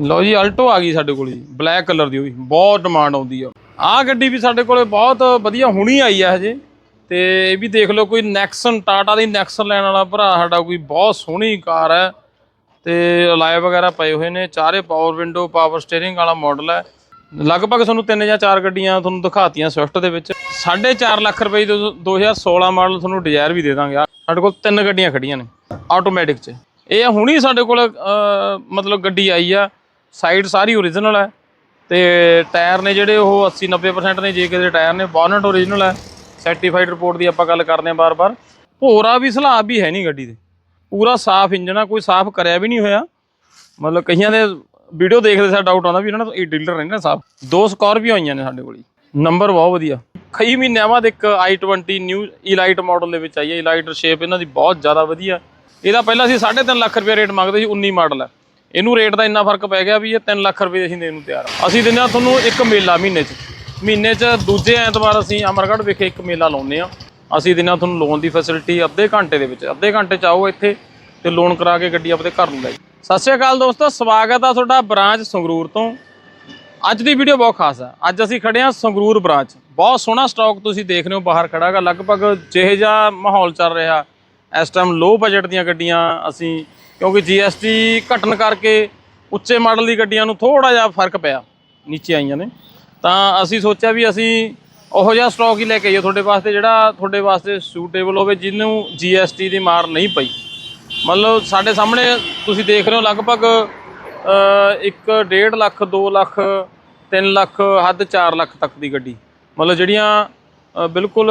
ਲਓ ਜੀ, ਅਲਟੋ ਆ ਗਈ ਸਾਡੇ ਕੋਲ ਜੀ ਬਲੈਕ ਕਲਰ ਦੀ ਉਹ ਵੀ, ਬਹੁਤ ਡਿਮਾਂਡ ਆਉਂਦੀ ਆ। ਆਹ ਗੱਡੀ ਵੀ ਸਾਡੇ ਕੋਲੇ ਬਹੁਤ ਵਧੀਆ ਹੁਣੀ ਆਈ ਆ ਹਜੇ, ਤੇ ਇਹ ਵੀ ਦੇਖ ਲਓ ਕੋਈ ਨੈਕਸਨ ਟਾਟਾ ਦੀ ਨੈਕਸਨ ਲੈਣ ਵਾਲਾ ਭਰਾ ਸਾਡਾ ਕੋਈ ਬਹੁਤ ਸੋਹਣੀ ਕਾਰ ਹੈ। ਤੇ ਅਲਾਏ ਵਗੈਰਾ ਪਏ ਹੋਏ ਨੇ, ਚਾਰੇ ਪਾਵਰ ਵਿੰਡੋ ਪਾਵਰ ਸਟੀਅਰਿੰਗ ਵਾਲਾ ਮਾਡਲ ਹੈ। ਲਗਭਗ ਤੁਹਾਨੂੰ ਤਿੰਨ ਜਾਂ ਚਾਰ ਗੱਡੀਆਂ ਤੁਹਾਨੂੰ ਦਿਖਾਤੀਆਂ ਸਵਿਫਟ ਦੇ ਵਿੱਚ। 4.5 ਲੱਖ ਰੁਪਏ ਦੀ 2016 ਮਾਡਲ ਤੁਹਾਨੂੰ ਡਿਜ਼ਾਇਰ ਵੀ ਦੇ ਦਾਂਗੇ। ਸਾਡੇ ਕੋਲ ਤਿੰਨ ਗੱਡੀਆਂ ਖੜੀਆਂ ਨੇ ਆਟੋਮੈਟਿਕ 'ਚ। ਇਹ ਹੁਣੀ ਸਾਡੇ ਕੋਲ ਮਤਲਬ ਗੱਡੀ ਆਈ ਆ। ਸਾਈਡ ਸਾਰੀ ਓਰੀਜਨਲ ਹੈ। ਤੇ ਟਾਇਰ ਨੇ ਜਿਹੜੇ ਉਹ 80 90% ਨੇ, ਜੇ ਕਿਸੇ ਟਾਇਰ ਨੇ ਬੋਨਟ ਓਰੀਜਨਲ ਹੈ। ਸਰਟੀਫਾਈਡ ਰਿਪੋਰਟ ਦੀ ਆਪਾਂ ਗੱਲ ਕਰਦੇ ਹਾਂ ਬਾਰ-ਬਾਰ। ਭੋਰਾ ਵੀ ਸਲਾਬ ਵੀ ਹੈ ਨਹੀਂ ਗੱਡੀ ਦੇ। ਪੂਰਾ ਸਾਫ਼ ਇੰਜਨ ਆ, ਕੋਈ ਸਾਫ਼ ਕਰਿਆ ਵੀ ਨਹੀਂ ਹੋਇਆ। ਮਤਲਬ ਕਈਆਂ ਦੇ ਵੀਡੀਓ ਦੇਖਦੇ ਸਾਡਾ ਡਾਊਟ ਆਉਂਦਾ ਵੀ ਇਹਨਾਂ ਦਾ ਇਹ ਡੀਲਰ ਰਹਿੰਦੇ ਨੇ ਸਾਫ਼। ਦੋ ਸਕੋਰਪੀਓ ਆਈਆਂ ਨੇ ਸਾਡੇ ਕੋਲ ਜੀ। ਨੰਬਰ ਬਹੁਤ ਵਧੀਆ। ਕਈ ਮਹੀਨਿਆਂ ਬਾਅਦ ਇੱਕ i20 ਨਿਊ ਇਲਾਈਟ ਮਾਡਲ ਦੇ ਵਿੱਚ ਆਈ ਹੈ। ਇਲਾਈਟ ਸ਼ੇਪ ਇਹਨਾਂ ਦੀ ਬਹੁਤ ਜ਼ਿਆਦਾ ਵਧੀਆ। ਇਹਦਾ ਪਹਿਲਾਂ ਅਸੀਂ 3.5 ਲੱਖ ਰੁਪਏ ਰੇਟ ਮੰਗਦੇ ਸੀ 19 ਮਾਡਲ ਹੈ। ਇਹਨੂੰ ਰੇਟ ਦਾ ਇੰਨਾ ਫ਼ਰਕ ਪੈ ਗਿਆ ਵੀ ਇਹ 3 ਲੱਖ ਰੁਪਏ ਅਸੀਂ ਦੇਣ ਨੂੰ ਤਿਆਰ ਹਾਂ। ਅਸੀਂ ਦਿੰਦੇ ਹਾਂ ਤੁਹਾਨੂੰ ਇੱਕ ਮੇਲਾ ਮਹੀਨੇ 'ਚ। ਮਹੀਨੇ 'ਚ ਦੂਜੇ ਐਤਵਾਰ ਅਸੀਂ ਅਮਰਗੜ੍ਹ ਵਿਖੇ ਇੱਕ ਮੇਲਾ ਲਾਉਂਦੇ ਆ ਅਸੀਂ ਦਿੰਦੇ ਹਾਂ ਤੁਹਾਨੂੰ ਲੋਨ ਦੀ ਫੈਸਿਲਿਟੀ ਅੱਧੇ ਘੰਟੇ ਦੇ ਵਿੱਚ, ਅੱਧੇ ਘੰਟੇ 'ਚ ਆਓ ਇੱਥੇ ਤੇ ਲੋਨ ਕਰਾ ਕੇ ਗੱਡੀ ਆਪਣੇ ਘਰ ਨੂੰ ਲੈ ਸਤਿ ਸ਼੍ਰੀ ਅਕਾਲ ਦੋਸਤੋ, ਸਵਾਗਤ ਆ ਤੁਹਾਡਾ ਬ੍ਰਾਂਚ ਸੰਗਰੂਰ ਤੋਂ। ਅੱਜ ਦੀ ਵੀਡੀਓ ਬਹੁਤ ਖਾਸ ਆ। ਅੱਜ ਅਸੀਂ ਖੜੇ ਹਾਂ ਸੰਗਰੂਰ ਬ੍ਰਾਂਚ। ਬਹੁਤ ਸੋਹਣਾ ਸਟਾਕ ਤੁਸੀਂ ਦੇਖ ਰਹੇ ਹੋ, ਬਾਹਰ ਖੜਾ ਹੈਗਾ ਲਗਭਗ ਜਿਹੇ ਜਿਹਾ ਮਾਹੌਲ ਚੱਲ ਰਿਹਾ ਇਸ ਟਾਈਮ ਲੋ ਬਜਟ ਦੀਆਂ ਗੱਡੀਆਂ ਅਸੀਂ ਕਿਉਂਕਿ GST ਘਟਣ ਕਰਕੇ ਉੱਚੇ ਮਾਡਲ ਦੀ ਗੱਡੀਆਂ ਨੂੰ ਥੋੜਾ ਜਿਹਾ ਫ਼ਰਕ ਪਿਆ ਨੀਚੇ ਆਈਆਂ ਨੇ। ਤਾਂ ਅਸੀਂ ਸੋਚਿਆ ਵੀ ਅਸੀਂ ਉਹੋ ਜਿਹਾ ਸਟਾਕ ਹੀ ਲੈ ਕੇ ਆਈਏ ਤੁਹਾਡੇ ਵਾਸਤੇ ਜਿਹੜਾ ਤੁਹਾਡੇ ਵਾਸਤੇ ਸੂਟੇਬਲ ਹੋਵੇ ਜਿਹਨੂੰ GST ਦੀ ਮਾਰ ਨਹੀਂ ਪਈ। ਮਤਲਬ ਸਾਡੇ ਸਾਹਮਣੇ ਤੁਸੀਂ ਦੇਖ ਰਹੇ ਹੋ ਲਗਭਗ ਅ, ਇੱਕ 1.5 ਲੱਖ 2 ਲੱਖ 3 ਲੱਖ ਹੱਦ 4 ਲੱਖ ਤੱਕ ਦੀ ਗੱਡੀ। ਮਤਲਬ ਜਿਹੜੀਆਂ ਬਿਲਕੁਲ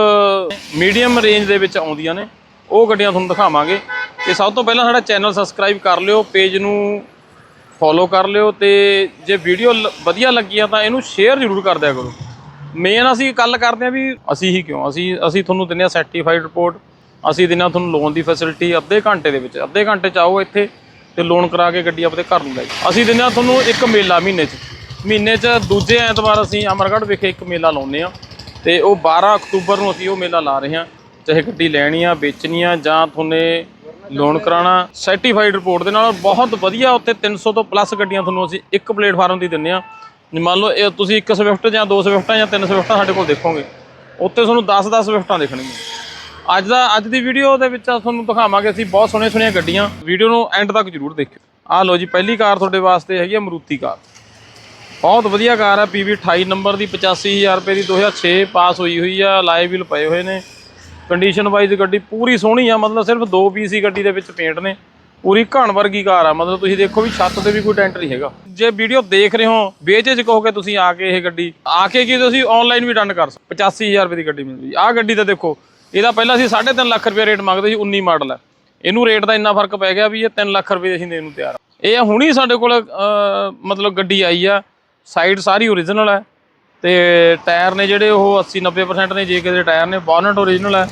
ਮੀਡੀਅਮ ਰੇਂਜ ਦੇ ਵਿੱਚ ਆਉਂਦੀਆਂ ਨੇ। ਉਹ ਗੱਡੀਆਂ ਤੁਹਾਨੂੰ ਦਿਖਾਵਾਂਗੇ। ਤੇ ਸਭ ਤੋਂ ਪਹਿਲਾਂ ਸਾਡਾ ਚੈਨਲ ਸਬਸਕ੍ਰਾਈਬ ਕਰ ਲਿਓ, ਪੇਜ ਨੂੰ ਫੋਲੋ ਕਰ ਲਿਓ ਤੇ ਜੇ ਵੀਡੀਓ ਵਧੀਆ ਲੱਗੀ ਆ ਤਾਂ ਇਹਨੂੰ ਸ਼ੇਅਰ ਜ਼ਰੂਰ ਕਰ ਦਿਆ ਕਰੋ। ਮੇਨ ਅਸੀਂ ਗੱਲ ਕਰਦੇ ਆ ਵੀ ਅਸੀਂ ਹੀ ਕਿਉਂ? ਅਸੀਂ ਅਸੀਂ ਤੁਹਾਨੂੰ ਦਿੰਦੇ ਆ ਸਰਟੀਫਾਈਡ ਰਿਪੋਰਟ ਅਸੀਂ ਦਿੰਦੇ ਹਾਂ ਤੁਹਾਨੂੰ ਲੋਨ ਦੀ ਫੈਸਿਲਿਟੀ ਅੱਧੇ ਘੰਟੇ ਦੇ ਵਿੱਚ, ਅੱਧੇ ਘੰਟੇ ਚ ਆਓ ਇੱਥੇ ਤੇ ਲੋਨ ਕਰਾ ਕੇ ਗੱਡੀ ਆਪਣੇ ਘਰ ਨੂੰ ਲੈ ਜਾਓ। ਅਸੀਂ ਦਿੰਦੇ ਹਾਂ ਤੁਹਾਨੂੰ ਇੱਕ ਮੇਲਾ ਮਹੀਨੇ 'ਚ। ਮਹੀਨੇ 'ਚ ਦੂਜੇ ਐਤਵਾਰ ਅਸੀਂ ਅਮਰਗੜ੍ਹ ਵਿਖੇ ਇੱਕ ਮੇਲਾ ਲਾਉਂਦੇ ਆ ਤੇ ਉਹ 12 ਅਕਤੂਬਰ ਨੂੰ ਅਸੀਂ ਉਹ ਮੇਲਾ ਲਾ ਰਹੇ ਹਾਂ। ਚਾਹੇ ਗੱਡੀ ਲੈਣੀ ਆ ਵੇਚਣੀ ਆ ਜਾਂ ਤੁਹਾਨੇ ਲੋਨ ਕਰਾਉਣਾ ਸਰਟੀਫਾਈਡ ਰਿਪੋਰਟ ਦੇ ਨਾਲ ਬਹੁਤ ਵਧੀਆ ਉੱਥੇ 300 ਤੋਂ ਪਲੱਸ ਗੱਡੀਆਂ ਤੁਹਾਨੂੰ ਅਸੀਂ ਇੱਕ ਪਲੇਟਫਾਰਮ ਦੀ ਦਿੰਦੇ ਆ ਮੰਨ ਲਓ ਇਹ ਤੁਸੀਂ ਇੱਕ ਸਵਿਫਟ ਜਾਂ ਦੋ ਸਵਿਫਟਾਂ ਜਾਂ ਤਿੰਨ ਸਵਿਫਟਾਂ ਸਾਡੇ ਕੋਲ ਦੇਖੋਗੇ, ਉੱਥੇ ਤੁਹਾਨੂੰ 10-10 ਸਵਿਫਟਾਂ ਦੇਖਣਗੀਆਂ। ਅੱਜ ਦਾ, ਅੱਜ ਦੀ ਵੀਡੀਓ ਦੇ ਵਿੱਚ ਤੁਹਾਨੂੰ ਦਿਖਾਵਾਂਗੇ ਅਸੀਂ ਬਹੁਤ ਸੋਹਣੀਆਂ ਸੋਹਣੀਆਂ ਗੱਡੀਆਂ। ਵੀਡੀਓ ਨੂੰ ਐਂਡ ਤੱਕ ਜਰੂਰ ਦੇਖਿਓ। ਆਹ ਲਓ ਜੀ, ਪਹਿਲੀ ਕਾਰ ਤੁਹਾਡੇ ਵਾਸਤੇ ਹੈਗੀ ਆ ਮਰੂਤੀ ਕਾਰ। ਬਹੁਤ ਵਧੀਆ ਕਾਰ ਹੈ PV 28 ਨੰਬਰ ਦੀ 85000 ਰੁਪਏ ਦੀ 2006 ਪਾਸ ਹੋਈ ਹੋਈ ਆ ਲਾਈਵ ਪਏ ਹੋਏ ਨੇ। ਕੰਡੀਸ਼ਨ ਵਾਈਜ਼ ਗੱਡੀ ਪੂਰੀ ਸੋਹਣੀ ਆ, ਮਤਲਬ ਸਿਰਫ ਦੋ ਪੀਸ ਹੀ ਗੱਡੀ ਦੇ ਵਿੱਚ ਪੇਂਟ ਨੇ। ਪੂਰੀ ਘਣ ਵਰਗੀ ਕਾਰ ਆ, ਮਤਲਬ ਤੁਸੀਂ ਦੇਖੋ ਵੀ ਛੱਤ ਤੇ ਵੀ ਕੋਈ ਟੈਂਟ ਨਹੀਂ ਹੈਗਾ। ਜੇ ਵੀਡੀਓ ਦੇਖ ਰਹੇ ਹੋ, ਵੇਚੇ ਚ ਕਹੋਗੇ ਤੁਸੀਂ ਆ ਕੇ ਇਹ ਗੱਡੀ, ਆ ਕੇ ਕੀ ਤੁਸੀਂ ਆਨਲਾਈਨ ਵੀ ਡਨ ਕਰ ਸਕਦੇ 85000 ਰੁਪਏ ਦੀ ਗੱਡੀ ਮਿਲ ਜੂਗੀ ਆਹ ਗੱਡੀ ਤਾਂ ਦੇਖੋ, ਇਹਦਾ ਪਹਿਲਾਂ ਅਸੀਂ 3.5 ਲੱਖ ਰੁਪਏ ਰੇਟ ਮੰਗਦੇ ਸੀ 19 ਮਾਡਲ ਹੈ ਇਹਨੂੰ ਰੇਟ ਦਾ ਇੰਨਾ ਫ਼ਰਕ ਪੈ ਗਿਆ ਵੀ ਇਹ 3 ਲੱਖ ਰੁਪਏ ਅਸੀਂ ਦੇਣ ਨੂੰ ਤਿਆਰ ਆ। ਇਹ ਹੁਣੀ ਸਾਡੇ ਕੋਲ ਮਤਲਬ ਗੱਡੀ ਆਈ ਆ ਸਾਈਡ ਸਾਰੀ ਓਰੀਜਨਲ ਹੈ ਤੇ ਟਾਇਰ ਨੇ ਜਿਹੜੇ ਉਹ 80 90% ਨੇ, ਜੇ ਕਿਸੇ ਟਾਇਰ ਨੇ, ਬੋਨਟ ਓਰੀਜਨਲ ਹੈ।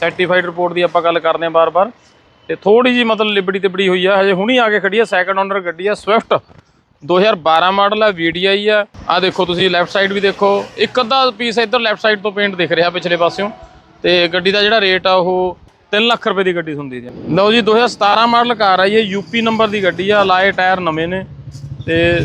ਸਰਟੀਫਾਈਡ ਰਿਪੋਰਟ ਦੀ ਆਪਾਂ ਗੱਲ ਕਰਦੇ ਹਾਂ ਬਾਰ-ਬਾਰ। ਤੇ ਥੋੜੀ ਜੀ ਮਤਲਬ ਲਿਬੜੀ ਤਿਬੜੀ ਹੋਈ ਆ, ਹਜੇ ਹੁਣੀ ਆ ਕੇ ਖੜੀ ਆ ਸੈਕੰਡ ਓਨਰ ਗੱਡੀ ਆ ਸਵਿਫਟ 2012 ਮਾਡਲ ਹੈ VDI ਆ ਆ। ਦੇਖੋ ਤੁਸੀਂ ਲੈਫਟ ਸਾਈਡ ਵੀ ਦੇਖੋ, ਇੱਕ ਅੱਧਾ ਪੀਸ ਇੱਧਰ ਲੈਫਟ ਸਾਈਡ ਤੋਂ ਪੇਂਟ ਦਿਖ ਰਿਹਾ ਪਿਛਲੇ ਪਾਸਿਓਂ। ਤੇ ਗੱਡੀ ਦਾ ਜਿਹੜਾ ਰੇਟ ਆ, ਉਹ 3 ਲੱਖ ਰੁਪਏ ਦੀ ਗੱਡੀ ਹੁੰਦੀ ਜੀ ਲਓ ਜੀ 2017 ਮਾਡਲ ਕਾਰ ਆ ਇਹ ਯੂਪੀ ਨੰਬਰ ਦੀ ਗੱਡੀ ਆ, ਲਾਏ ਟਾਇਰ ਨਵੇਂ ਨੇ। ਤੇ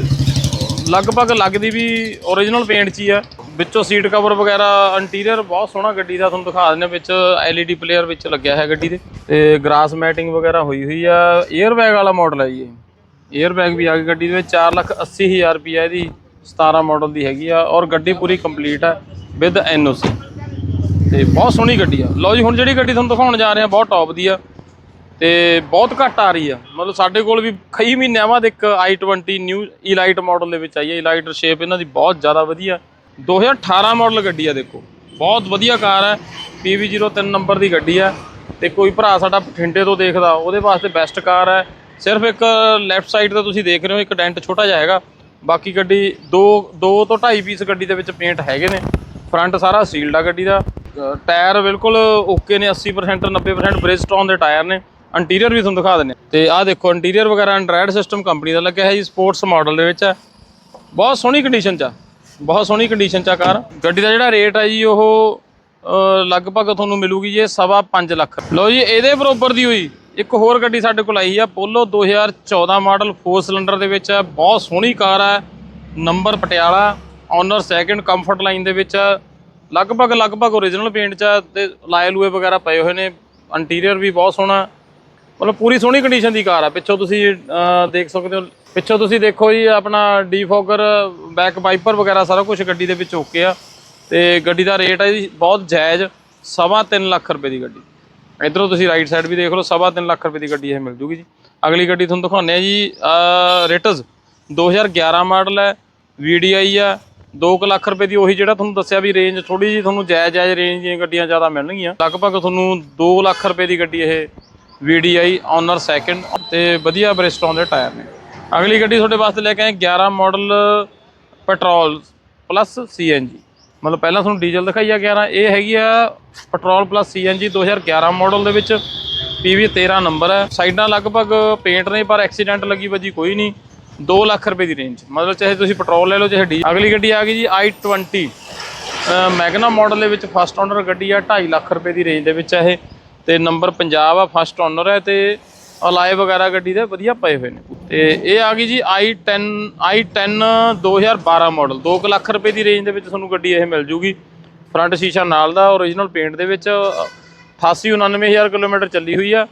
ਲਗਭਗ ਲੱਗਦੀ ਵੀ origignal ਪੇਂਟ 'ਚ ਹੀ ਆ। ਵਿੱਚੋਂ ਸੀਟ ਕਵਰ ਵਗੈਰਾ ਇੰਟੀਰੀਅਰ ਬਹੁਤ ਸੋਹਣਾ ਗੱਡੀ ਦਾ ਤੁਹਾਨੂੰ ਦਿਖਾ ਦਿੰਦੇ ਹਾਂ। ਵਿੱਚ LED ਪਲੇਅਰ ਵਿੱਚ ਲੱਗਿਆ ਹੈ ਗੱਡੀ ਦੇ। ਤੇ ਗ੍ਰਾਸ ਮੈਟਿੰਗ ਵਗੈਰਾ ਹੋਈ ਹੋਈ ਆ। 에ਅਰ ਬੈਗ ਵਾਲਾ ਮਾਡਲ ਹੈ ਜੀ ਇਹ। 에ਅਰ ਬੈਗ ਵੀ ਆ ਗਈ ਗੱਡੀ ਦੇ ਵਿੱਚ। 480000 ਰੁਪਏ ਇਹਦੀ 17 ਮਾਡਲ ਦੀ ਹੈਗੀ ਆ। ਔਰ ਗੱਡੀ ਪੂਰੀ ਕੰਪਲੀਟ ਆ ਵਿਦ NOC ਤੇ ਬਹੁਤ ਸੋਹਣੀ ਗੱਡੀ ਆ। ਲਓ ਜੀ, ਹੁਣ ਜਿਹੜੀ ਗੱਡੀ ਤੁਹਾਨੂੰ ਦਿਖਾਉਣ ਜਾ ਰਹੇ ਆ ਬਹੁਤ ਟੌਪ ਦੀ ਆ। ਤੇ ਬਹੁਤ ਘੱਟ ਆ ਰਹੀ ਆ। ਮਤਲਬ ਸਾਡੇ ਕੋਲ ਵੀ ਕਈ ਮਹੀਨਿਆਂ ਬਾਅਦ ਇੱਕ i20 ਨਿਊ ਇਲਾਈਟ ਮਾਡਲ ਦੇ ਵਿੱਚ ਆਈ ਹੈ ਇਲਾਈਟ ਸ਼ੇਪ ਇਹਨਾਂ ਦੀ ਬਹੁਤ ਜ਼ਿਆਦਾ ਵਧੀਆ। 2018 ਮਾਡਲ ਗੱਡੀ ਆ ਦੇਖੋ। ਬਹੁਤ ਵਧੀਆ ਕਾਰ ਹੈ PV03 ਨੰਬਰ ਦੀ ਗੱਡੀ ਆ। ਤੇ ਕੋਈ ਭਰਾ ਸਾਡਾ ਬਠਿੰਡੇ ਤੋਂ ਦੇਖਦਾ, ਉਹਦੇ ਵਾਸਤੇ ਬੈਸਟ ਕਾਰ ਹੈ ਸਿਰਫ ਇੱਕ ਲੈਫਟ ਸਾਈਡ ਤੇ ਤੁਸੀਂ ਦੇਖ ਰਹੇ ਹੋ, ਇੱਕ ਡੈਂਟ ਛੋਟਾ ਜਿਹਾ ਹੈਗਾ। ਬਾਕੀ ਗੱਡੀ ਦੋ ਦੋ ਤੋਂ ਢਾਈ ਪੀਸ ਗੱਡੀ ਦੇ ਵਿੱਚ ਪੇਂਟ ਹੈਗੇ ਨੇ। ਫਰੰਟ ਸਾਰਾ ਸੀਲਡ ਆ ਗੱਡੀ ਦਾ। ਟਾਇਰ ਬਿਲਕੁਲ ਓਕੇ ਨੇ 80% 90% ਬ੍ਰਿਜਸਟੋਨ ਦੇ ਟਾਇਰ ਨੇ। ਇੰਟੀਰੀਅਰ ਵੀ ਤੁਹਾਨੂੰ ਦਿਖਾ ਦਿੰਦੇ ਹਾਂ। ਤੇ ਆਹ ਦੇਖੋ ਇੰਟੀਰੀਅਰ ਵਗੈਰਾ ਐਂਡਰਾਇਡ ਸਿਸਟਮ ਕੰਪਨੀ ਦਾ ਲੱਗਿਆ ਹੈ ਜੀ ਸਪੋਰਟਸ ਮਾਡਲ ਦੇ ਵਿੱਚ ਹੈ। ਬਹੁਤ ਸੋਹਣੀ ਕੰਡੀਸ਼ਨ 'ਚ ਆ। ਬਹੁਤ ਸੋਹਣੀ ਕੰਡੀਸ਼ਨ 'ਚ ਆ ਕਾਰ। ਗੱਡੀ ਦਾ ਜਿਹੜਾ ਰੇਟ ਹੈ ਜੀ, ਉਹ ਲਗਭਗ ਤੁਹਾਨੂੰ ਮਿਲੂਗੀ ਜੀ ਸਵਾ 5 ਲੱਖ। ਲਓ ਜੀ, ਇਹਦੇ ਬਰੋਬਰ ਦੀ ਹੋਈ, ਇੱਕ ਹੋਰ ਗੱਡੀ ਸਾਡੇ ਕੋਲ ਆਈ ਆ ਪੋਲੋ 2014 ਮਾਡਲ 4 ਸਿਲੰਡਰ ਦੇ ਵਿੱਚ ਹੈ। ਬਹੁਤ ਸੋਹਣੀ ਕਾਰ ਹੈ। Number Patiala owner second comfort line ਦੇ ਵਿੱਚ ਲਗਭਗ ਲਗਭਗ ਓਰੀਜਨਲ ਪੇਂਟ ਚ ਹੈ ਤੇ ਲਾਏ ਲੂਏ ਵਗੈਰਾ ਪਏ ਹੋਏ ਨੇ। ਇੰਟੀਰੀਅਰ ਵੀ ਬਹੁਤ ਸੋਹਣਾ ਮਤਲਬ ਪੂਰੀ ਸੋਹਣੀ ਕੰਡੀਸ਼ਨ ਦੀ ਕਾਰ ਆ। ਪਿੱਛੋਂ ਤੁਸੀਂ ਦੇਖ ਸਕਦੇ ਹੋ। ਪਿੱਛੋਂ ਤੁਸੀਂ ਦੇਖੋ ਜੀ, ਆਪਣਾ ਡੀਫੋਗਰ ਬੈਕ ਵਾਈਪਰ ਵਗੈਰਾ ਸਾਰਾ ਕੁਝ ਗੱਡੀ ਦੇ ਵਿੱਚ ਓਕੇ ਆ। ਤੇ ਗੱਡੀ ਦਾ ਰੇਟ ਹੈ ਜੀ, ਬਹੁਤ ਜਾਇਜ਼। ਸਵਾ ਤਿੰਨ ਲੱਖ ਰੁਪਏ ਦੀ ਗੱਡੀ। ਇਧਰੋਂ ਤੁਸੀਂ ਰਾਈਟ ਸਾਈਡ ਵੀ ਦੇਖ ਲਓ, ਸਵਾ ਤਿੰਨ ਲੱਖ ਰੁਪਏ ਦੀ ਗੱਡੀ ਇਹ ਮਿਲ ਜੂਗੀ ਜੀ। ਅਗਲੀ ਗੱਡੀ ਤੁਹਾਨੂੰ ਦਿਖਾਉਂਦੇ ਆ ਜੀ ਰੇਟਸ 2011 ਮਾਡਲ ਹੈ VDI ਆ 2 ਲੱਖ ਰੁਪਏ ਦੀ ਉਹੀ ਜਿਹੜਾ ਤੁਹਾਨੂੰ ਦੱਸਿਆ ਵੀ ਰੇਂਜ ਥੋੜੀ ਜੀ ਤੁਹਾਨੂੰ ਜਾਇਜ਼ ਜਾਇਜ਼ ਰੇਂਜ ਦੀਆਂ ਗੱਡੀਆਂ ਜ਼ਿਆਦਾ ਮਿਲਣਗੀਆਂ। ਲਗਭਗ ਤੁਹਾਨੂੰ 2 ਲੱਖ ਰੁਪਏ ਦੀ ਗੱਡੀ ਇਹ VDI ਓਨਰ ਸੈਕਿੰਡ ਤੇ ਵਧੀਆ ਬ੍ਰਿਸਟੋਨ ਦੇ ਟਾਇਰ ਨੇ। ਅਗਲੀ ਗੱਡੀ ਤੁਹਾਡੇ ਵਾਸਤੇ ਲੈ ਕੇ ਆਏ 11 ਮਾਡਲ ਪੈਟਰੋਲ ਪਲੱਸ CNG ਮਤਲਬ ਪਹਿਲਾਂ ਤੁਹਾਨੂੰ ਡੀਜ਼ਲ ਦਿਖਾਈ ਆ 11 ਇਹ ਹੈਗੀ ਆ ਪੈਟਰੋਲ ਪਲੱਸ CNG 2011 ਮਾਡਲ ਦੇ ਵਿੱਚ। PV 13 ਨੰਬਰ ਹੈ। ਸਾਈਡਾਂ ਲਗਭਗ ਪੇਂਟ ਨੇ, ਪਰ ਐਕਸੀਡੈਂਟ ਲੱਗੀ ਵਜੀ ਕੋਈ ਨਹੀਂ। 2 ਲੱਖ ਰੁਪਏ ਦੀ ਰੇਂਜ ਮਤਲਬ ਚਾਹੇ ਤੁਸੀਂ ਪੈਟਰੋਲ ਲੈ ਲਓ, ਚਾਹੇ ਡੀ ਅਗਲੀ ਗੱਡੀ ਆ ਗਈ ਜੀ i20 ਮੈਗਨਾ ਮਾਡਲ ਦੇ ਵਿੱਚ ਫਸਟ ਓਨਰ ਗੱਡੀ ਆ 2.5 ਲੱਖ ਰੁਪਏ ਦੀ ਰੇਂਜ ਦੇ ਵਿੱਚ ਹੈ ਇਹ। ਤੇ ਨੰਬਰ ਪੰਜਾਬ ਆ ਫਸਟ ਓਨਰ ਹੈ ਤੇ ਅਲਾਏ ਵਗੈਰਾ ਗੱਡੀ ਦੇ ਵਧੀਆ ਪਏ ਹੋਏ ਨੇ। ਤੇ ਇਹ ਆ ਗਈ ਜੀ i10 i10 2012 ਮਾਡਲ 2 ਲੱਖ ਰੁਪਏ ਦੀ ਰੇਂਜ ਦੇ ਵਿੱਚ ਤੁਹਾਨੂੰ ਗੱਡੀ ਇਹ ਮਿਲ ਜੂਗੀ। ਫਰੰਟ ਸ਼ੀਸ਼ਾ ਨਾਲ ਦਾ ਓਰੀਜਨਲ ਪੇਂਟ ਦੇ ਵਿੱਚ 88 99000 ਕਿਲੋਮੀਟਰ ਚੱਲੀ ਹੋਈ ਆ।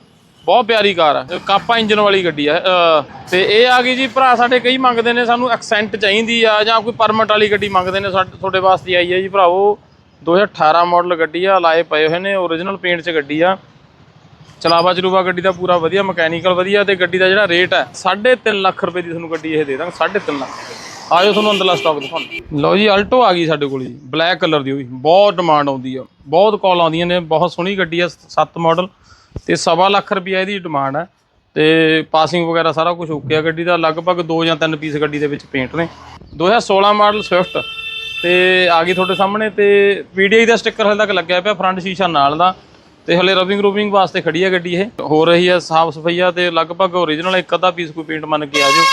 ਬਹੁਤ ਪਿਆਰੀ ਕਾਰ ਆ, ਕਾਪਾ ਇੰਜਨ ਵਾਲੀ ਗੱਡੀ ਆ। ਅਹ, ਤੇ ਇਹ ਆ ਗਈ ਜੀ, ਭਰਾ ਸਾਡੇ ਕਈ ਮੰਗਦੇ ਨੇ, ਸਾਨੂੰ ਐਕਸੈਂਟ ਚਾਹੀਦੀ ਆ ਜਾਂ ਕੋਈ ਪਰਮਿਟ ਵਾਲੀ ਗੱਡੀ ਮੰਗਦੇ ਨੇ ਸਾਡੇ, ਤੁਹਾਡੇ ਵਾਸਤੇ ਆਈ ਹੈ ਜੀ, ਭਰਾਵੋ। 2018 ਮਾਡਲ ਗੱਡੀ ਆ, ਲਾਏ ਪਏ ਹੋਏ ਨੇ ਓਰੀਜਨਲ ਪੇਂਟ 'ਚ ਗੱਡੀ ਆ। ਚਲਾਵਾ ਚਲੂਵਾ ਗੱਡੀ ਦਾ ਪੂਰਾ ਵਧੀਆ ਮਕੈਨੀਕਲ ਵਧੀਆ ਤੇ ਗੱਡੀ ਦਾ ਜਿਹੜਾ ਰੇਟ ਹੈ 3.5 ਲੱਖ ਰੁਪਏ ਦੀ ਤੁਹਾਨੂੰ ਗੱਡੀ ਇਹ ਦੇ ਦਾਂਗੇ 3.5 ਲੱਖ। ਆਜੋ ਤੁਹਾਨੂੰ ਅੰਦਰਲਾ ਸਟਾਕ ਦਿਖਾਉਂਦੇ। ਲਓ ਜੀ ਆਲਟੋ ਆ ਗਈ ਸਾਡੇ ਕੋਲ ਜੀ ਬਲੈਕ ਕਲਰ ਦੀ ਉਹ ਵੀ, ਬਹੁਤ ਡਿਮਾਂਡ ਆਉਂਦੀ ਆ। ਬਹੁਤ ਕਾਲ ਆਉਂਦੀਆਂ ਨੇ, ਬਹੁਤ ਸੋਹਣੀ ਗੱਡੀ ਆ 7 ਮਾਡਲ ਤੇ ਸਵਾ ਲੱਖ ਰੁਪਏ ਇਹਦੀ ਡਿਮਾਂਡ ਹੈ ਤੇ ਪਾਸਿੰਗ ਵਗੈਰਾ ਸਾਰਾ ਕੁਝ ਓਕੇ ਆ, ਗੱਡੀ ਦਾ ਲਗਭਗ 2 ਜਾਂ 3 ਪੀਸ ਗੱਡੀ ਦੇ ਵਿੱਚ ਪੇਂਟ ਨੇ। 2016 ਮਾਡਲ ਸਵਿਫਟ ਤੇ ਆ ਗਈ ਤੁਹਾਡੇ ਸਾਹਮਣੇ ਤੇ PDI ਦਾ ਸਟicker ਹਲੇ ਤੱਕ ਲੱਗਿਆ ਪਿਆ ਫਰੰਟ ਸ਼ੀਸ਼ਾ ਨਾਲ ਦਾ ਤੇ ਹਲੇ ਰਬਿੰਗ ਰੂਬਿੰਗ ਵਾਸਤੇ ਖੜੀ ਹੈ ਗੱਡੀ ਇਹ। ਹੋ ਰਹੀ ਹੈ ਸਾਫ਼ ਸਫਾਈਆ ਤੇ ਲਗਭਗ ਓਰੀਜਨਲ ਇੱਕ ਅੱਧਾ ਪੀਸ ਕੋਈ ਪੇਂਟ ਮੰਨ ਕੇ ਆ ਜਾਓ।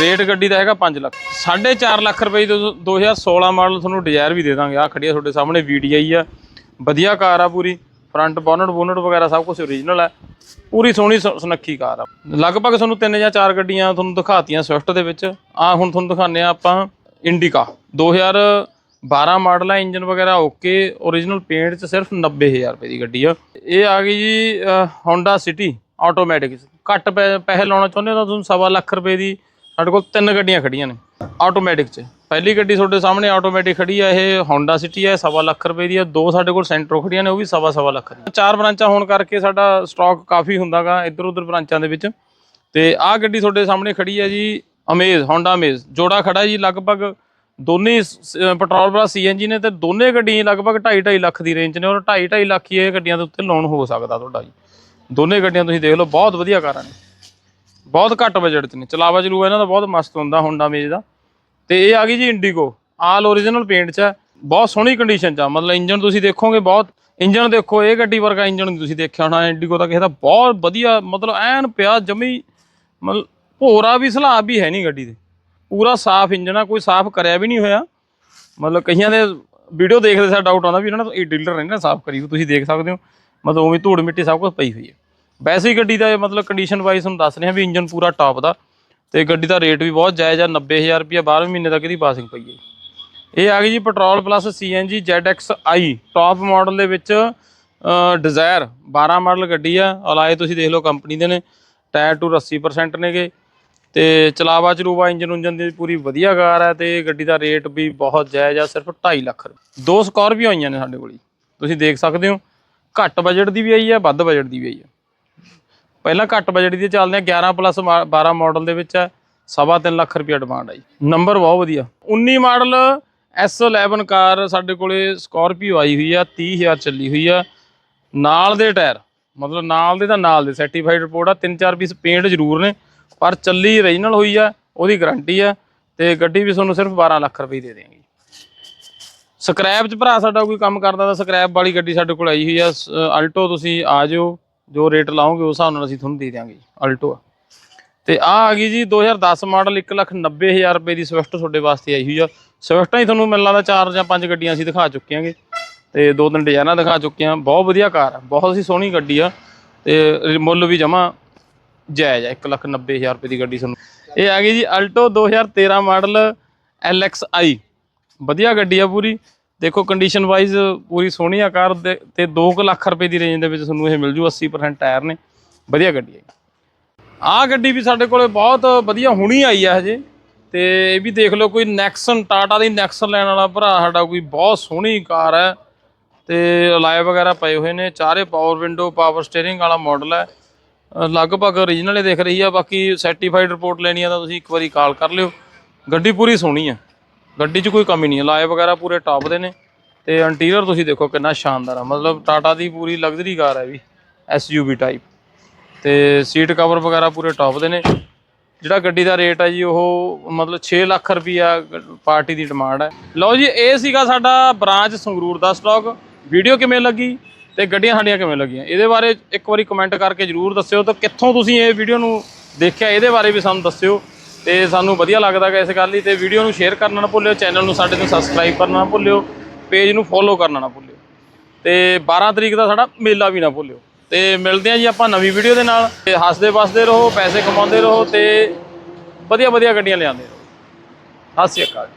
ਰੇਟ ਗੱਡੀ ਦਾ ਹੈਗਾ 5 ਲੱਖ। 4.5 ਲੱਖ ਰੁਪਏ ਦੀ 2016 ਮਾਡਲ ਤੁਹਾਨੂੰ ਡਿਜ਼ਾਇਰ ਵੀ ਦੇ ਦਾਂਗੇ। ਆ ਖੜੀ ਹੈ ਤੁਹਾਡੇ ਸਾਹਮਣੇ, VDI ਆ। ਵਧੀਆ ਕਾਰ ਆ ਪੂਰੀ। ਫਰੰਟ ਬੋਨਟ ਬੋਨਟ ਵਗੈਰਾ ਸਭ ਕੁਝ ਓਰੀਜਨਲ ਹੈ ਪੂਰੀ ਸੋਹਣੀ ਸੁ- ਸੁਨੱਖੀ ਕਾਰ ਆ। ਲਗਭਗ ਤੁਹਾਨੂੰ ਤਿੰਨ ਜਾਂ ਚਾਰ ਗੱਡੀਆਂ ਤੁਹਾਨੂੰ ਦਿਖਾਤੀਆਂ ਸਵਿਫਟ ਦੇ ਵਿੱਚ। ਆ ਹੁਣ ਤੁਹਾਨੂੰ ਦਿਖਾਉਂਦੇ ਆ ਆਪਾਂ। ਇੰਡੀਕਾ 2012 ਮਾਡਲ ਹੈ ਇੰਜਨ ਵਗੈਰਾ ਓਕੇ ਓਰੀਜਨਲ ਪੇਂਟ ਚ ਸਿਰਫ 90000 ਰੁਪਏ ਦੀ ਗੱਡੀ ਆ। ਇਹ ਆ ਗਈ ਜੀ ਹੋਂਡਾ ਸਿਟੀ ਆਟੋਮੈਟਿਕ ਘੱਟ ਪੈ- ਪੈਸੇ ਲਾਉਣਾ ਚਾਹੁੰਦੇ ਹੋ ਤਾਂ ਤੁਹਾਨੂੰ ਸਵਾ ਲੱਖ ਰੁਪਏ ਦੀ ਸਾਡੇ ਕੋਲ ਤਿੰਨ ਗੱਡੀਆਂ ਖੜੀਆਂ ਨੇ ਆਟੋਮੈਟਿਕ ਚ। ਪਹਿਲੀ ਗੱਡੀ ਤੁਹਾਡੇ ਸਾਹਮਣੇ ਆਟੋਮੈਟਿਕ ਖੜੀ ਆ, ਇਹ ਹੋਂਡਾ ਸਿਟੀ ਹੈ ਸਵਾ ਲੱਖ ਰੁਪਏ ਦੀ ਆ। ਦੋ ਸਾਡੇ ਕੋਲ ਸੈਂਟਰੋ ਖੜੀਆਂ ਨੇ, ਉਹ ਵੀ ਸਵਾ ਸਵਾ ਲੱਖ ਦੀ ਚਾਰ ਬ੍ਰਾਂਚਾਂ ਹੋਣ ਕਰਕੇ ਸਾਡਾ ਸਟਾਕ ਕਾਫੀ ਹੁੰਦਾਗਾ ਇੱਧਰ ਉੱਧਰ ਬ੍ਰਾਂਚਾਂ ਦੇ ਵਿੱਚ। ਤੇ ਆਹ ਗੱਡੀ ਤੁਹਾਡੇ ਸਾਹਮਣੇ ਖੜੀ ਹੈ ਜੀ ਅਮੇਜ਼ ਹੋਂਡਾ ਅਮੇਜ਼। ਜੋੜਾ ਖੜਾ ਜੀ ਲਗਭਗ ਦੋਨੇ ਸ- ਅਹ, ਪੈਟਰੋਲ ਪਲੱਸ ਸੀਐਨਜੀ ਨੇ ਤੇ ਦੋਨੇ ਗੱਡੀਆਂ ਲਗਭਗ 2.5 2.5 ਲੱਖ ਦੀ ਰੇਂਜ ਨੇ ਔਰ 2.5 2.5 ਲੱਖ ਹੀ ਇਹ ਗੱਡੀਆਂ ਦੇ ਉੱਤੇ ਲੋਨ ਹੋ ਸਕਦਾ ਤੁਹਾਡਾ ਜੀ। ਦੋਨੇ ਗੱਡੀਆਂ ਤੁਸੀਂ ਦੇਖ ਲਓ, ਬਹੁਤ ਵਧੀਆ ਕਾਰਾਂ ਨੇ। ਬਹੁਤ ਘੱਟ ਬਜਟ 'ਚ ਨੇ। ਚਲਾਵਾ ਚਲੂਵਾ ਇਹਨਾਂ ਦਾ ਬਹੁਤ ਮਸਤ ਹੁੰਦਾ ਹੋਂਡਾ ਮੇਜ ਦਾ। ਤੇ ਇਹ ਆ ਗਈ ਜੀ ਇੰਡੀਗੋ ਆਲ ਓਰੀਜਨਲ ਪੇਂਟ 'ਚ ਹੈ। ਬਹੁਤ ਸੋਹਣੀ ਕੰਡੀਸ਼ਨ 'ਚ ਆ। ਮਤਲਬ ਇੰਜਨ ਤੁਸੀਂ ਦੇਖੋਗੇ ਬਹੁਤ ਇੰਜਨ ਦੇਖੋ, ਇਹ ਗੱਡੀ ਵਰਗਾ ਇੰਜਨ ਤੁਸੀਂ ਦੇਖਿਆ ਹੋਣਾ। ਇੰਡੀਗੋ ਦਾ ਕਿਸੇ ਦਾ ਬਹੁਤ ਵਧੀਆ, ਮਤਲਬ ਐਨ ਪਿਆ ਜਮੀ, ਮਤਲਬ ਭੋਰਾ ਵੀ ਸਲਾਬ ਵੀ ਹੈ ਨਹੀਂ ਗੱਡੀ ਦੇ ਪੂਰਾ ਸਾਫ਼ ਇੰਜਨ ਆ, ਕੋਈ ਸਾਫ਼ ਕਰਿਆ ਵੀ ਨਹੀਂ ਹੋਇਆ। ਮਤਲਬ ਕਈਆਂ ਦੇ ਵੀਡੀਓ ਦੇਖਦੇ ਸਾਡਾ ਡਾਊਟ ਆਉਂਦਾ ਵੀ ਇਹਨਾਂ ਨੇ ਇਹ ਡੀਲਰ ਨੇ ਨਾ ਸਾਫ਼ ਕਰੀ ਹੋਈ। ਤੁਸੀਂ ਦੇਖ ਸਕਦੇ ਹੋ। ਮਤਲਬ ਉਵੇਂ ਧੂੜ ਮਿੱਟੀ ਸਭ ਕੁਝ ਪਈ ਹੋਈ ਹੈ। ਵੈਸੇ ਹੀ ਗੱਡੀ ਦਾ ਮਤਲਬ ਕੰਡੀਸ਼ਨ ਵਾਈਜ਼ ਤੁਹਾਨੂੰ ਦੱਸ ਰਿਹਾ ਵੀ ਇੰਜਨ ਪੂਰਾ ਟਾਪ ਦਾ ਤੇ ਗੱਡੀ ਦਾ ਰੇਟ ਵੀ ਬਹੁਤ ਜਾਇਜ਼ ਆ 90000 ਰੁਪਏ 12 ਮਹੀਨੇ ਤੱਕ ਇਹਦੀ ਪਾਸਿੰਗ ਪਈ ਹੈ। ਇਹ ਆ ਗਈ ਜੀ petrol plus CNG ZXi top model ਦੇ ਵਿੱਚ ਡਿਜ਼ਾਇਰ 12 ਮਾਡਲ ਗੱਡੀ ਆ। ਅਲਾਏ ਤੁਸੀਂ ਦੇਖ ਲਓ ਕੰਪਨੀ ਦੇ ਨੇ, ਟਾਇਰ ਟੂ 80% ਨੇਗੇ। ਤੇ ਚਲਾਵਾ ਚਲੂਵਾ ਇੰਜਨ ਉਂਜਨ ਦੀ ਪੂਰੀ ਵਧੀਆ ਕਾਰ ਹੈ ਤੇ ਗੱਡੀ ਦਾ ਰੇਟ ਵੀ ਬਹੁਤ ਜਾਇਜ਼ ਆ, ਸਿਰਫ 2.5 ਲੱਖ ਰੁਪਏ। ਦੋ ਸਕੋਰਪੀਓ ਆਈਆਂ ਨੇ ਸਾਡੇ ਕੋਲ। ਤੁਸੀਂ ਦੇਖ ਸਕਦੇ ਹੋ, ਘੱਟ ਬਜਟ ਦੀ ਵੀ ਆਈ ਹੈ, ਵੱਧ ਬਜਟ ਦੀ ਵੀ ਆਈ ਹੈ। ਪਹਿਲਾਂ ਘੱਟ ਬਜਟ ਦੀ ਚੱਲਦੇ ਆ 11 ਪਲੱਸ 12 ਮਾਡਲ ਦੇ ਵਿੱਚ ਹੈ, ਸਵਾ ਤਿੰਨ ਲੱਖ ਰੁਪਏ ਡਿਮਾਂਡ ਆਈ। ਨੰਬਰ ਬਹੁਤ ਵਧੀਆ। 19 ਮਾਡਲ S11 ਕਾਰ ਸਾਡੇ ਕੋਲੇ ਸਕੋਰਪੀਓ ਆਈ ਹੋਈ ਆ 30000 ਚੱਲੀ ਹੋਈ ਆ। ਨਾਲ ਦੇ ਟਾਇਰ, ਮਤਲਬ ਨਾਲ ਦੇ ਤਾਂ ਨਾਲ ਦੇ ਸਰਟੀਫਾਈਡ ਰਿਪੋਰਟ ਆ, ਤਿੰਨ ਚਾਰ ਪੀਸ ਪੇਂਟ ਜ਼ਰੂਰ ਨੇ। ਪਰ ਚੱਲੀ ਓਰੀਜਨਲ ਹੋਈ ਆ, ਉਹਦੀ ਗਾਰੰਟੀ ਆ ਤੇ ਗੱਡੀ ਵੀ ਤੁਹਾਨੂੰ ਸਿਰਫ 12 ਲੱਖ ਰੁਪਏ ਦੇ ਦੇਵਾਂਗੇ ਸਕ੍ਰੈਪ ਚ ਭਰਾ ਸਾਡਾ ਕੋਈ ਕੰਮ ਕਰਦਾ ਤਾਂ ਸਕ੍ਰੈਪ ਵਾਲੀ ਗੱਡੀ ਸਾਡੇ ਕੋਲ ਆਈ ਹੋਈ ਆ, ਸ- ਅਲਟੋ ਤੁਸੀਂ ਆ ਜਾਓ, ਜੋ ਰੇਟ ਲਾਓਗੇ ਉਸ ਹਿਸਾਬ ਨਾਲ ਅਸੀਂ ਤੁਹਾਨੂੰ ਦੇ ਦਿਆਂਗੇ ਅਲਟੋ ਆ। ਤੇ ਆ ਆ ਗਈ ਜੀ 2010 ਮਾਡਲ 190000 ਰੁਪਏ ਦੀ ਸਵਿਫਟ ਤੁਹਾਡੇ ਵਾਸਤੇ ਆਈ ਹੋਈ ਆ। ਸਵਿਫਟਾਂ ਹੀ ਤੁਹਾਨੂੰ ਮੈਨੂੰ ਲੱਗਦਾ ਚਾਰ ਜਾਂ ਪੰਜ ਗੱਡੀਆਂ ਅਸੀਂ ਦਿਖਾ ਚੁੱਕੇ ਆਂਗੇ। ਤੇ ਦੋ ਤਿੰਨ ਡਿਜ਼ਾਈਨਾਂ ਦਿਖਾ ਚੁੱਕੇ ਆ। ਬਹੁਤ ਵਧੀਆ ਕਾਰ ਆ, ਬਹੁਤ ਹੀ ਸੋਹਣੀ ਗੱਡੀ ਆ। ਤੇ ਮੁੱਲ ਵੀ ਜਮਾ ਜਾਇਜ਼ ਹੈ 190000 ਰੁਪਏ ਦੀ ਗੱਡੀ ਤੁਹਾਨੂੰ। ਇਹ ਆ ਗਈ ਜੀ ਅਲਟੋ 2013 ਮਾਡਲ LXI ਵਧੀਆ ਗੱਡੀ ਆ ਪੂਰੀ। ਦੇਖੋ ਕੰਡੀਸ਼ਨ ਵਾਈਜ਼ ਪੂਰੀ ਸੋਹਣੀ ਆ ਕਾਰ ਦੇ- ਤੇ 2 ਲੱਖ ਰੁਪਏ ਦੀ ਰੇਂਜ ਦੇ ਵਿੱਚ ਤੁਹਾਨੂੰ ਇਹ ਮਿਲ ਜੂ 80% ਟਾਇਰ ਨੇ। ਵਧੀਆ ਗੱਡੀ ਹੈ ਆਹ ਗੱਡੀ ਵੀ ਸਾਡੇ ਕੋਲੇ ਬਹੁਤ ਵਧੀਆ ਹੁਣੀ ਆਈ ਆ ਹਜੇ। ਤੇ ਇਹ ਵੀ ਦੇਖ ਲਓ, ਕੋਈ ਨੈਕਸਨ ਟਾਟਾ ਦੀ ਨੈਕਸਨ ਲੈਣ ਵਾਲਾ ਭਰਾ ਸਾਡਾ ਕੋਈ ਬਹੁਤ ਸੋਹਣੀ ਕਾਰ ਹੈ। ਤੇ ਅਲਾਏ ਵਗੈਰਾ ਪਏ ਹੋਏ ਨੇ, ਚਾਰੇ ਪਾਵਰ ਵਿੰਡੋ ਪਾਵਰ ਸਟੀਅਰਿੰਗ ਵਾਲਾ ਮਾਡਲ ਹੈ। ਲਗਭਗ origignal ਹੀ ਦਿਖ ਰਹੀ ਆ, ਬਾਕੀ ਸਰਟੀਫਾਈਡ ਰਿਪੋਰਟ ਲੈਣੀ ਆ ਤਾਂ ਤੁਸੀਂ ਇੱਕ ਵਾਰੀ ਕਾਲ ਕਰ ਲਿਓ। ਗੱਡੀ ਪੂਰੀ ਸੋਹਣੀ ਆ। ਗੱਡੀ 'ਚ ਕੋਈ ਕਮੀ ਨਹੀਂ ਹੈ ਲਾਏ ਵਗੈਰਾ ਪੂਰੇ ਟਾਪ ਦੇ ਨੇ। ਤੇ ਇੰਟੀਰੀਅਰ ਤੁਸੀਂ ਦੇਖੋ ਕਿੰਨਾ ਸ਼ਾਨਦਾਰ ਆ, ਮਤਲਬ ਟਾਟਾ ਦੀ ਪੂਰੀ ਲਗਜ਼ਰੀ ਕਾਰ ਹੈ ਵੀ ਐਸਯੂਵੀ ਟਾਈਪ ਤੇ ਸੀਟ ਕਵਰ ਵਗੈਰਾ ਪੂਰੇ ਟਾਪ ਦੇ ਨੇ। ਜਿਹੜਾ ਗੱਡੀ ਦਾ ਰੇਟ ਹੈ ਜੀ, ਉਹ ਮਤਲਬ 6 ਲੱਖ ਰੁਪਈਆ ਪਾਰਟੀ ਦੀ ਡਿਮਾਂਡ ਹੈ ਲਓ ਜੀ, ਇਹ ਸੀਗਾ ਸਾਡਾ ਬ੍ਰਾਂਚ ਸੰਗਰੂਰ ਦਾ ਸਟਾਕ ਵੀਡੀਓ ਕਿਵੇਂ ਲੱਗੀ? ਤੇ ਗੱਡੀਆਂ ਸਾਡੀਆਂ ਕਿਵੇਂ ਲੱਗੀਆਂ? ਇਹਦੇ ਬਾਰੇ ਇੱਕ ਵਾਰੀ ਕਮੈਂਟ ਕਰਕੇ ਜਰੂਰ ਦੱਸਿਓ ਤਾਂ ਕਿੱਥੋਂ ਤੁਸੀਂ ਇਹ ਵੀਡੀਓ ਨੂੰ ਦੇਖਿਆ? ਇਹਦੇ ਬਾਰੇ ਵੀ ਸਾਨੂੰ ਦੱਸਿਓ ਤੇ ਸਾਨੂੰ ਵਧੀਆ ਲੱਗਦਾ ਗਾ ਇਸ ਗੱਲ ਲਈ ਤੇ ਵੀਡੀਓ ਨੂੰ ਸ਼ੇਅਰ ਕਰਨਾ ਨਾ ਭੁੱਲਿਓ ਚੈਨਲ ਨੂੰ ਸਾਡੇ ਨੂੰ ਸਬਸਕ੍ਰਾਈਬ ਕਰਨਾ ਨਾ ਭੁੱਲਿਓ ਪੇਜ ਨੂੰ ਫੋਲੋ ਕਰਨਾ ਨਾ ਭੁੱਲਿਓ ਤੇ 12 ਤਰੀਕ ਦਾ ਸਾਡਾ ਮੇਲਾ ਵੀ ਨਾ ਭੁੱਲਿਓ। ਤੇ ਮਿਲਦੇ ਆ ਜੀ ਆਪਾਂ ਨਵੀਂ ਵੀਡੀਓ ਦੇ ਨਾਲ। ਤੇ ਹੱਸਦੇ ਵਸਦੇ ਰਹੋ, ਪੈਸੇ ਕਮਾਉਂਦੇ ਰਹੋ ਤੇ ਵਧੀਆ ਵਧੀਆ ਗੱਡੀਆਂ ਲਿਆਉਂਦੇ ਰਹੋ। ਸਤਿ ਸ਼੍ਰੀ ਅਕਾਲ